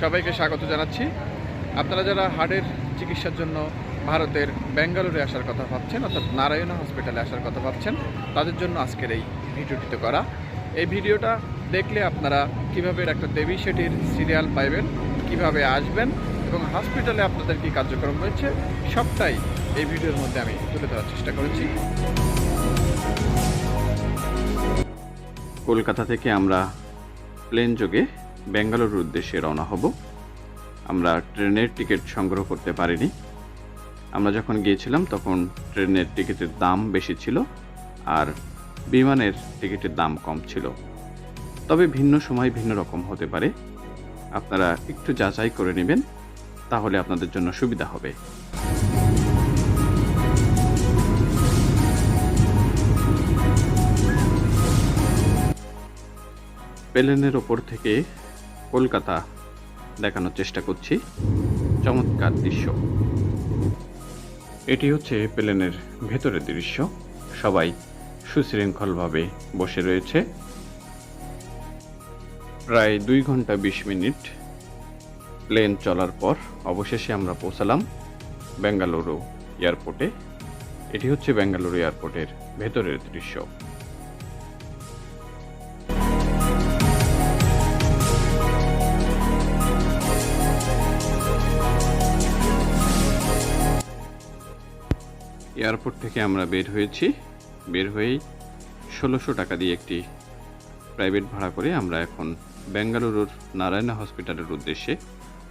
সবাইকে স্বাগত জানাচ্ছি। আপনারা যারা হার্টের চিকিৎসার জন্য ভারতের ব্যাঙ্গালোরে আসার কথা ভাবছেন, অর্থাৎ নারায়ণা হসপিটালে আসার কথা ভাবছেন, তাদের জন্য আজকের এই ভিডিওটিতে করা। এই ভিডিওটা দেখলে আপনারা কীভাবে ডাক্তার দেবী শেঠির সিরিয়াল পাইবেন, কীভাবে আসবেন এবং হসপিটালে আপনাদের কি কার্যক্রম রয়েছে, সবটাই এই ভিডিওর মধ্যে আমি তুলে ধরার চেষ্টা করেছি। কলকাতা থেকে আমরা প্লেন যোগে বেঙ্গালুরুর উদ্দেশ্যে রওনা হব। আমরা ট্রেনের টিকিট সংগ্রহ করতে পারিনি। আমরা যখন গিয়েছিলাম, তখন ট্রেনের টিকিটের দাম বেশি ছিল আর বিমানের টিকিটের দাম কম ছিল। তবে ভিন্ন সময় ভিন্ন রকম হতে পারে। আপনারা একটু যাচাই করে নেবেন, তাহলে আপনাদের জন্য সুবিধা হবে। প্লেনের ওপর থেকে কলকাতা দেখানোর চেষ্টা করছি। চমৎকার দৃশ্য। এটি হচ্ছে প্লেনের ভেতরের দৃশ্য। সবাই সুশৃঙ্খলভাবে বসে রয়েছে। প্রায় দুই ঘণ্টা বিশ মিনিট প্লেন চলার পর অবশেষে আমরা পৌঁছালাম বেঙ্গালুরু এয়ারপোর্টে। এটি হচ্ছে বেঙ্গালুরু এয়ারপোর্টের ভেতরের দৃশ্য। এয়ারপোর্ট থেকে আমরা বের হয়েছি। বের হয়েই ষোলোশো টাকা দিয়ে একটি প্রাইভেট ভাড়া করে আমরা এখন বেঙ্গালুরুর নারায়ণা হসপিটালের উদ্দেশ্যে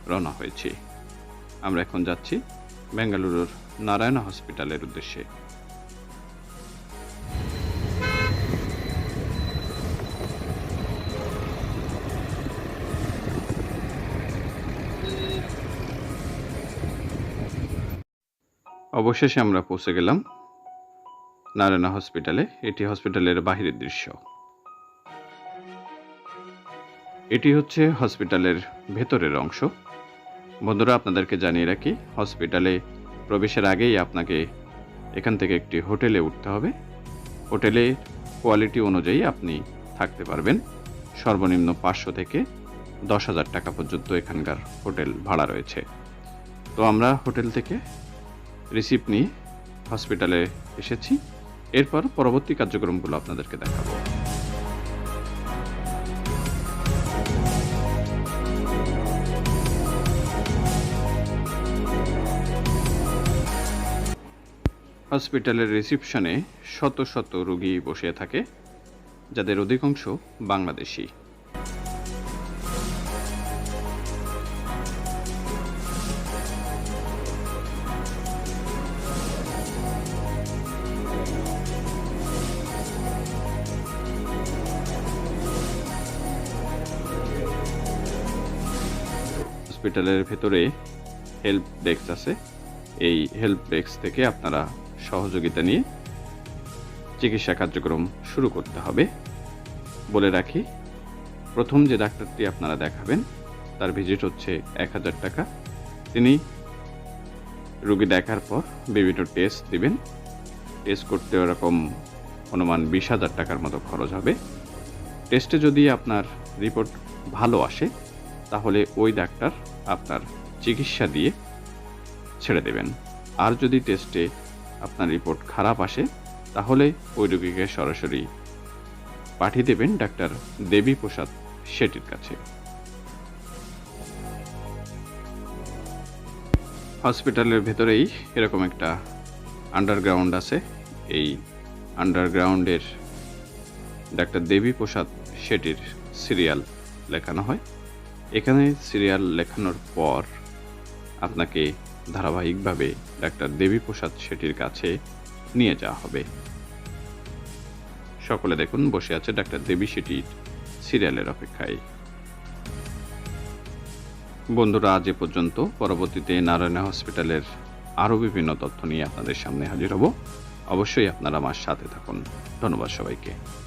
রওনা হয়েছি। আমরা এখন যাচ্ছি বেঙ্গালুরুর নারায়ণা হসপিটালের উদ্দেশ্যে। অবশেষে আমরা পৌঁছে গেলাম নারায়ণা হসপিটালে। এটি হসপিটালের বাহিরের দৃশ্য। এটি হচ্ছে হসপিটালের ভেতরের অংশ। বন্ধুরা, আপনাদেরকে জানিয়ে রাখি, হসপিটালে প্রবেশের আগেই আপনাকে এখান থেকে একটি হোটেলে উঠতে হবে। হোটেলে কোয়ালিটি অনুযায়ী আপনি থাকতে পারবেন। সর্বনিম্ন পাঁচশো থেকে দশ হাজার টাকা পর্যন্ত এখানকার হোটেল ভাড়া রয়েছে। তো আমরা হোটেল থেকে রিসিপ্ট নিয়ে হসপিটালে এসেছি। এরপর পরবর্তী কার্যক্রমগুলো আপনাদেরকে দেখাবো। হসপিটালের রিসিপশনে শত শত রুগী বসে থাকে, যাদের অধিকাংশ বাংলাদেশি। হসপিটালের ভেতরে হেল্প ডেস্ক আছে। এই হেল্প ডেস্ক থেকে আপনারা সহযোগিতা নিয়ে চিকিৎসা কার্যক্রম শুরু করতে হবে। বলে রাখি, প্রথম যে ডাক্তারটি আপনারা দেখাবেন, তার ভিজিট হচ্ছে এক হাজার টাকা। তিনি রুগী দেখার পর বিভিন্ন টেস্ট দিবেন। টেস্ট করতে ওরকম অনুমান বিশ হাজার টাকার মতো খরচ হবে। টেস্টে যদি আপনার রিপোর্ট ভালো আসে তাহলে ওই ডাক্তার আপনার চিকিৎসা দিয়ে ছেড়ে দেবেন। আর যদি টেস্টে আপনার রিপোর্ট খারাপ আসে, তাহলে ওই রোগীকে সরাসরি পাঠিয়ে দেবেন ডাক্তার দেবী প্রসাদ শেঠির কাছে। হসপিটালের ভেতরেই এরকম একটা আন্ডারগ্রাউন্ড আছে। এই আন্ডারগ্রাউন্ডের ডাক্তার দেবী প্রসাদ শেঠির সিরিয়াল লেখানো হয়। এখানে সিরিয়াল লেখানোর পর আপনাকে ধারাবাহিকভাবে ডাক্তার দেবীপ্রসাদ শেঠির কাছে নিয়ে যাওয়া হবে। সকলে দেখুন, বসে আছে ডাক্তার দেবী শেঠির সিরিয়ালের অপেক্ষায়। বন্ধুরা, আজ এ পর্যন্ত। পরবর্তীতে নারায়ণা হসপিটালের আরও বিভিন্ন তথ্য নিয়ে আপনাদের সামনে হাজির হব। অবশ্যই আপনারা আমার সাথে থাকুন। ধন্যবাদ সবাইকে।